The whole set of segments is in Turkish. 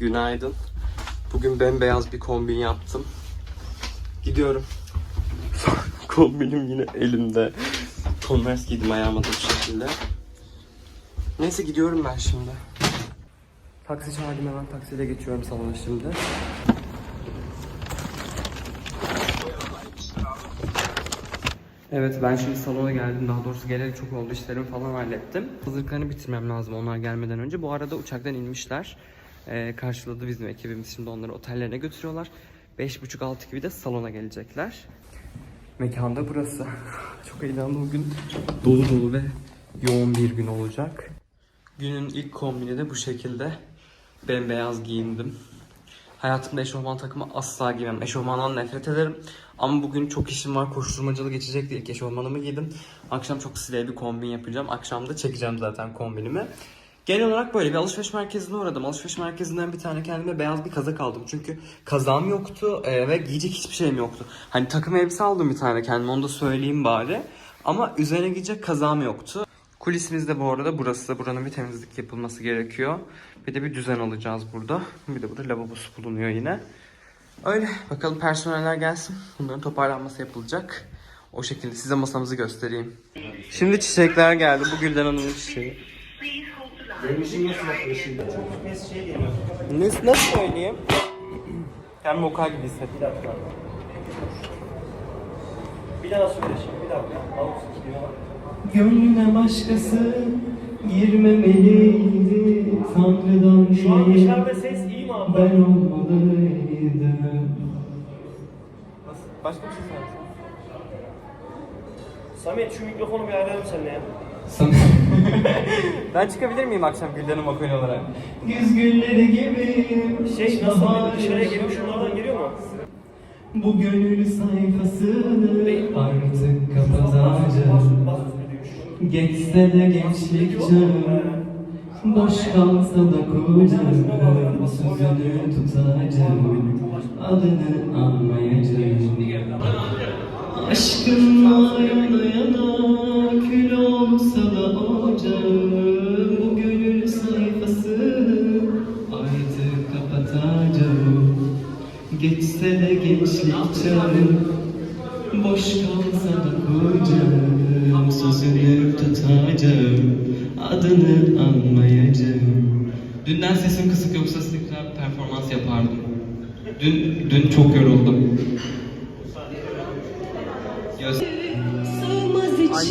Günaydın. Bugün bembeyaz bir kombin yaptım. Gidiyorum. Kombinim yine elimde. Converse giydim ayağıma da bu şekilde. Neyse gidiyorum ben şimdi. Taksi çağırdım hemen taksiyle geçiyorum salona şimdi. Evet ben şimdi salona geldim. Daha doğrusu gelerek çok oldu. işlerimi falan hallettim. Hazırlıklarını bitirmem lazım onlar gelmeden önce. Bu arada uçaktan inmişler. Ee, karşıladı bizim ekibimiz. Şimdi onları otellerine götürüyorlar. 5.30-6 gibi de salona gelecekler. Mekanda burası. çok heyecanlı bugün. Dolu dolu ve yoğun bir gün olacak. Günün ilk kombini de bu şekilde. Bembeyaz giyindim. Hayatımda eşofman takımı asla giymem. Eşofmandan nefret ederim. Ama bugün çok işim var. Koşturmacalı geçecek diye eşofmanımı giydim. Akşam çok slay bir kombin yapacağım. Akşam da çekeceğim zaten kombinimi. Genel olarak böyle bir alışveriş merkezine uğradım. Alışveriş merkezinden bir tane kendime beyaz bir kazak aldım. Çünkü kazağım yoktu e, ve giyecek hiçbir şeyim yoktu. Hani takım elbise aldım bir tane kendime onu da söyleyeyim bari. Ama üzerine giyecek kazağım yoktu. Kulisimiz de bu arada burası. Buranın bir temizlik yapılması gerekiyor. Bir de bir düzen alacağız burada. Bir de burada lavabosu bulunuyor yine. Öyle. Bakalım personeller gelsin. Bunların toparlanması yapılacak. O şekilde size masamızı göstereyim. Şimdi çiçekler geldi. Bu Gülden Hanım'ın çiçeği. Nasıl, nasıl söyleyeyim? Kendimi vokal gibi hissettim. Bir daha söyle şimdi bir dakika. Gönlüne başkası girmemeliydi Tanrı'dan Şu an değil, dışarıda ses iyi mi abi? ben olmalıydım Başka bir şey söylesene. Samet şu mikrofonu bir ayarlayalım seninle ya. Ben çıkabilir miyim akşam Gülden Hanım vokal olarak? güz gülleri gibi Şey nasıl bir dışarıya geliyor şunlardan geliyor mu? Bu gönül sayfasını artık kapatacağım. Geçse de gençlik çağım Boş kalsa da kucağım Sözünü tutacağım. Adını anmayacağım Aşkınla yana yana Kül olsa da ocağım Bu gönül sayfasını Artık kapatacağım. Geçse de gençlik çağım Boş kalsa da kucağım Sözünü tutacağım. Adını anmayacağım. Dünden sesim kısık yoksa bir performans yapardım. Dün, dün çok yoruldum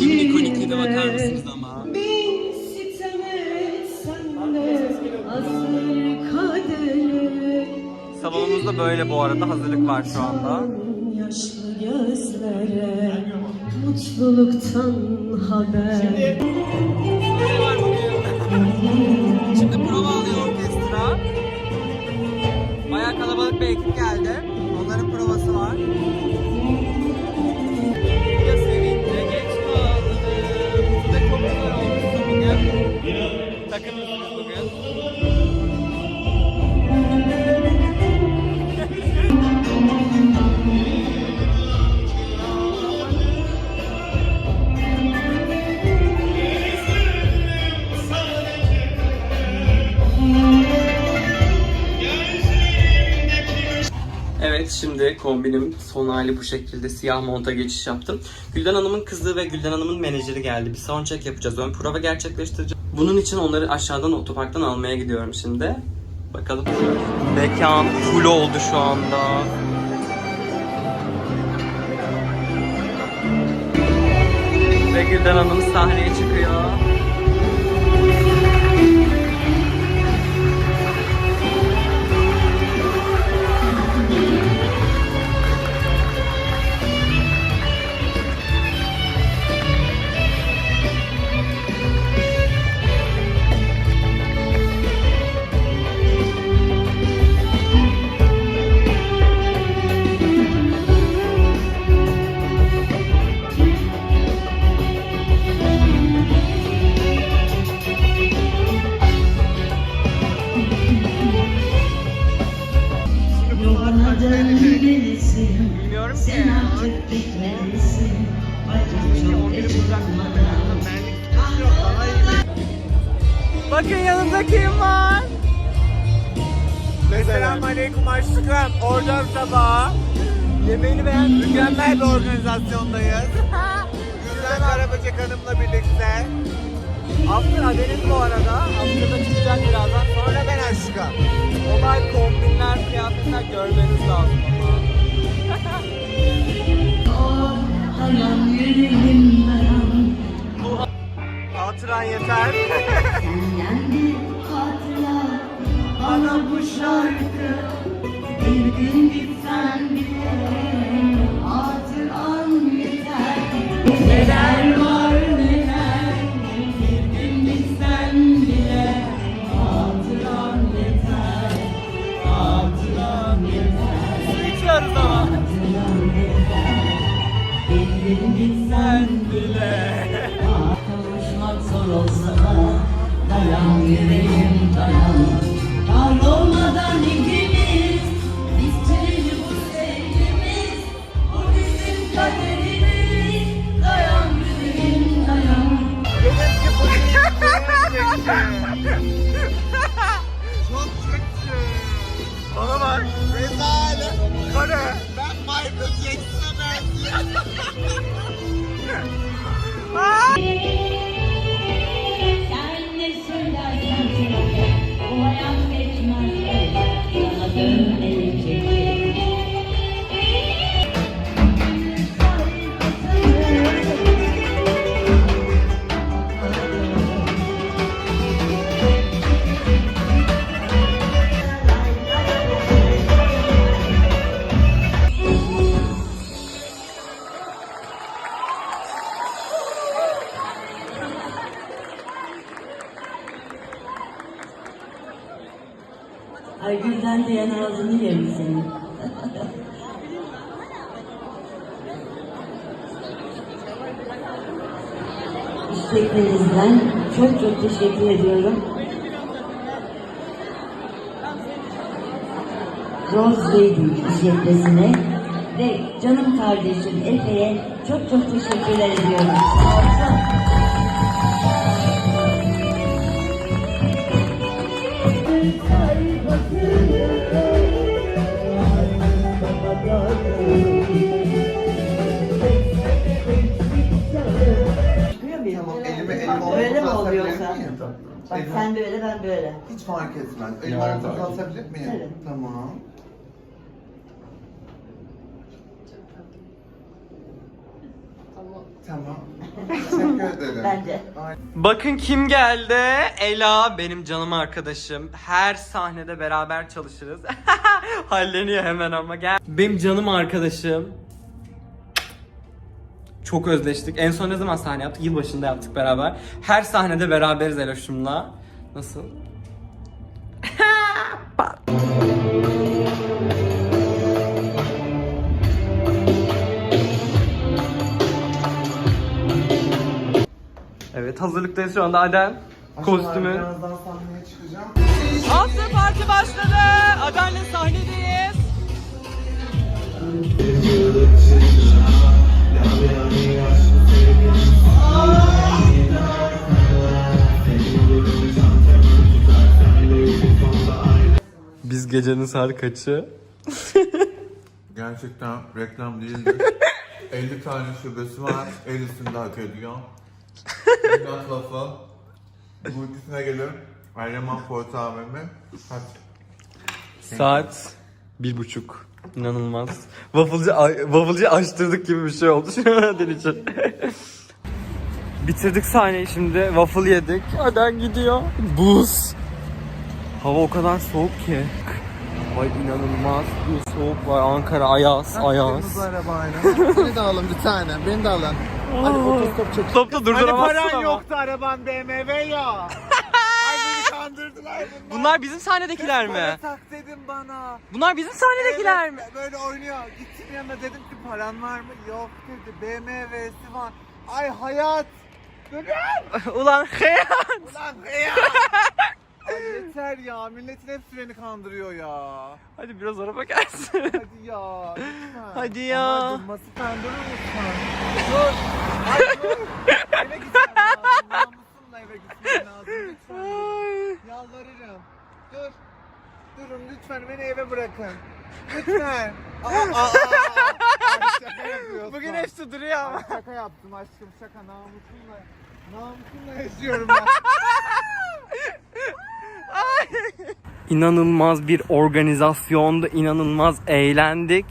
Yemin ikonikliğine bakar mısınız ama? Bin sitem etsen de asır kaderi Salonumuz da böyle bu arada. Hazırlık var şu anda. Yaşlı gözlere mutluluktan haber Şimdi prova alıyor orkestra. Bayağı kalabalık bir ekip geldi. Onların provası var. Bugün. Takımlısınız bugün. Evet şimdi kombinim son hali bu şekilde siyah monta geçiş yaptım. Gülden Hanım'ın kızı ve Gülden Hanım'ın menajeri geldi. Bir sound check yapacağız. Ön prova gerçekleştireceğiz. Bunun için onları aşağıdan otoparktan almaya gidiyorum şimdi. Bakalım. Mekan full oldu şu anda. Ve Gülden Hanım sahneye çıkıyor. Bilmiyorum ki. Bakın yanımda kim var? Selamünaleyküm aşkım. Oradan sabaha. Yemeğini beğen. Mükemmel bir organizasyondayız. Gülden Karaböcek Hanım'la birlikte. After haberin bu arada. After'da çıkacak birazdan. Sonra ben aşkım. Olay kombinler, kıyafetler görmeniz Hatıran yeter. Senden bir hatıra Bana bu şarkı Bir gün gitsen ağzını yerim senin. İsteklerinizden çok çok teşekkür ediyorum. Rose Lady işletmesine ve canım kardeşim Efe'ye çok çok teşekkürler ediyorum. Sağ olsun. Böyle mi oluyorsa? Bak sen böyle ben böyle. Hiç fark etmez. Elime omzuna asabilir miyim? Tamam. Tamam. Teşekkür ederim. Bence. Bakın kim geldi? Ela benim canım arkadaşım. Her sahnede beraber çalışırız. Halleniyor hemen ama gel. Benim canım arkadaşım. Çok özleştik. En son ne zaman sahne yaptık? Yılbaşında yaptık beraber. Her sahnede beraberiz Eloş'umla. Nasıl? Evet hazırlıktayız şu anda Adem. Kostümü. Birazdan sahneye çıkacağım. After parti başladı. Adan'la sahnedeyiz. Biz gecenin saat kaçı? Gerçekten reklam değildir. 50 tane şubesi var. 50'sini de hak ediyor. Lafı. Bu ikisine gelir. Eryaman Porta AVM. Kaç? Saat bir buçuk. İnanılmaz. Waffle'cı, waffle'cı açtırdık gibi bir şey oldu şu an için. Bitirdik sahneyi şimdi. Waffle yedik. Aden gidiyor. Buz. Hava o kadar soğuk ki. Ay inanılmaz bir soğuk var. Ankara ayaz, ayaz. Kırmızı arabayla. De alın bir tane. Beni de alın. Hadi otostop çek. Hani durduramazsın paran ama. yoktu araban BMW ya. Ay beni kandırdılar bunlar. Bunlar bizim sahnedekiler Para mi? tak dedim bana. Bunlar bizim sahnedekiler mi? Evet, Böyle oynuyor. Gittim yanına dedim ki paran var mı? Yok dedi. BMW'si var. Ay hayat. Dönüyor. Ulan. Ulan ya. Yeter ya. Milletin hepsi beni kandırıyor ya. Hadi biraz araba gelsin. Hadi ya. Lütfen. Hadi ya. Ama durması sen durur musun? Dur. Ay dur. Eve gitmem lazım. Namusumla eve gitmem lazım. Lütfen. Yalvarırım. Dur. Durun lütfen beni eve bırakın. Lütfen. Aa, aa, aa. Ay, şaka yapıyorsun. Bugün hepsi duruyor ama. Ay, şaka yaptım aşkım şaka namusumla. Namusumla yaşıyorum ben. İnanılmaz bir organizasyonda inanılmaz eğlendik.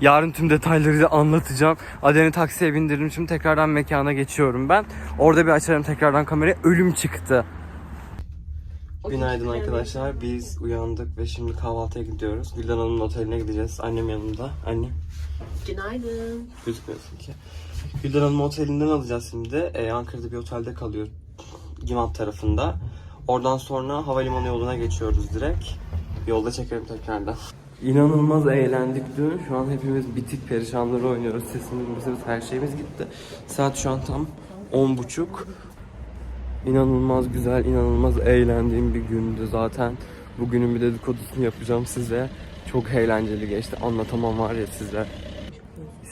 Yarın tüm detayları da anlatacağım. Aden'i taksiye bindirdim. Şimdi tekrardan mekana geçiyorum ben. Orada bir açarım tekrardan kamerayı. Ölüm çıktı. Günaydın arkadaşlar. Biz uyandık ve şimdi kahvaltıya gidiyoruz. Gülden Hanım'ın oteline gideceğiz. Annem yanımda. Annem. Günaydın. Gözükmüyorsun ki. Gülden Hanım otelinden alacağız şimdi. Ee, Ankara'da bir otelde kalıyor. Gimat tarafında. Oradan sonra havalimanı yoluna geçiyoruz direkt. Yolda çekerim tekrardan. İnanılmaz eğlendik dün. Şu an hepimiz bitik perişanları oynuyoruz. Sesimiz, sesimiz, her şeyimiz gitti. Saat şu an tam 10.30. İnanılmaz güzel, inanılmaz eğlendiğim bir gündü zaten. Bugünün bir dedikodusunu yapacağım size. Çok eğlenceli geçti. Anlatamam var ya size.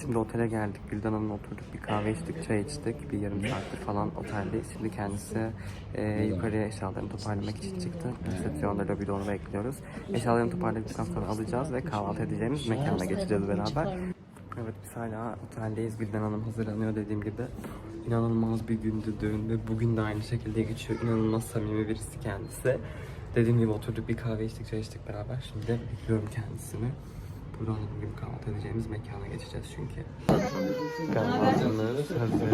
Şimdi otele geldik. Gülden Hanım'la oturduk. Bir kahve içtik, çay içtik. Bir yarım saattir falan oteldeyiz. Şimdi kendisi e, yukarıya eşyalarını toparlamak için çıktı. Resepsiyonda lobide onu bekliyoruz. Eşyalarını toparladıktan sonra alacağız ve kahvaltı edeceğimiz mekana geçeceğiz beraber. Evet biz hala oteldeyiz. Gülden Hanım hazırlanıyor dediğim gibi. İnanılmaz bir gündü dün ve bugün de aynı şekilde geçiyor. İnanılmaz samimi birisi kendisi. Dediğim gibi oturduk bir kahve içtik, çay içtik beraber. Şimdi bekliyorum kendisini. Buradan gibi kahvaltı edeceğimiz mekana geçeceğiz çünkü. Kahvaltımız hazır.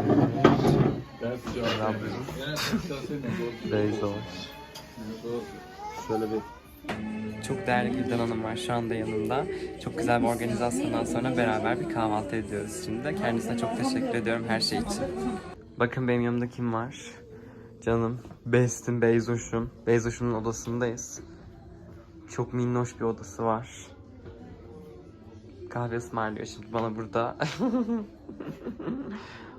Beyza Şöyle bir çok değerli Gülden Hanım var şu anda yanımda. Çok güzel bir organizasyondan sonra beraber bir kahvaltı ediyoruz şimdi de. Kendisine çok teşekkür ediyorum her şey için. Bakın benim yanımda kim var? Canım, Bestim, Beyzoş'um. Beyzoş'un odasındayız. Çok minnoş bir odası var. Kahve ısmarlıyor şimdi bana burada.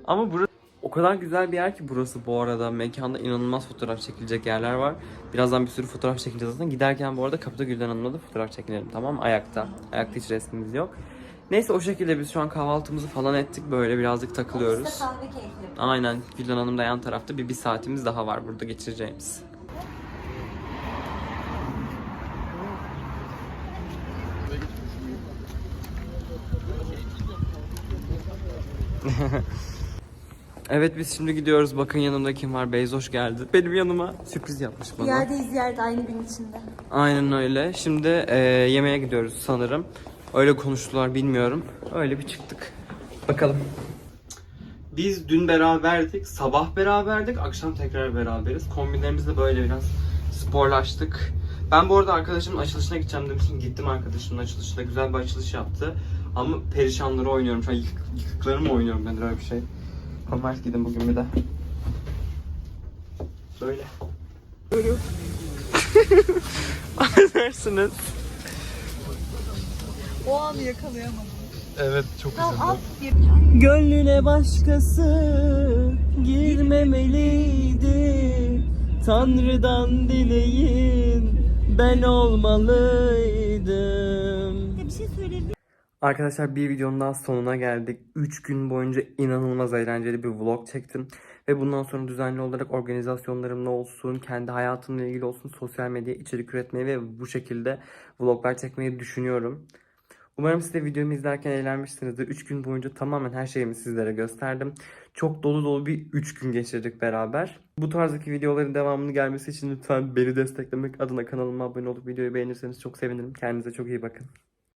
Ama burası o kadar güzel bir yer ki burası bu arada. Mekanda inanılmaz fotoğraf çekilecek yerler var. Birazdan bir sürü fotoğraf çekeceğiz zaten. Giderken bu arada kapıda Gülden Hanım'la da fotoğraf çekinelim tamam mı? Ayakta. Ayakta hiç resmimiz yok. Neyse o şekilde biz şu an kahvaltımızı falan ettik. Böyle birazcık takılıyoruz. Aynen Gülden Hanım da yan tarafta. Bir, bir saatimiz daha var burada geçireceğimiz. Evet biz şimdi gidiyoruz. Bakın yanımda kim var? Beyzoş geldi. Benim yanıma sürpriz yapmış bana. Yerdeyiz yerde aynı gün içinde. Aynen öyle. Şimdi e, yemeğe gidiyoruz sanırım. Öyle konuştular bilmiyorum. Öyle bir çıktık. Bakalım. Biz dün beraberdik. Sabah beraberdik. Akşam tekrar beraberiz. Kombinlerimiz de böyle biraz sporlaştık. Ben bu arada arkadaşımın açılışına gideceğim demiştim. Gittim arkadaşımın açılışına. Güzel bir açılış yaptı. Ama perişanları oynuyorum. Şu an yıkık, yıkıklarımı oynuyorum ben öyle bir şey. Converse gidin bugün bir de. Böyle. Affedersiniz. O anı yakalayamadım. Evet çok Al Gönlüne başkası girmemeliydi Tanrı'dan dileğin ben olmalıydım Arkadaşlar bir videonun daha sonuna geldik. 3 gün boyunca inanılmaz eğlenceli bir vlog çektim. Ve bundan sonra düzenli olarak organizasyonlarımla olsun, kendi hayatımla ilgili olsun sosyal medya içerik üretmeyi ve bu şekilde vloglar çekmeyi düşünüyorum. Umarım siz de videomu izlerken eğlenmişsinizdir. 3 gün boyunca tamamen her şeyimi sizlere gösterdim. Çok dolu dolu bir 3 gün geçirdik beraber. Bu tarzdaki videoların devamını gelmesi için lütfen beni desteklemek adına kanalıma abone olup videoyu beğenirseniz çok sevinirim. Kendinize çok iyi bakın.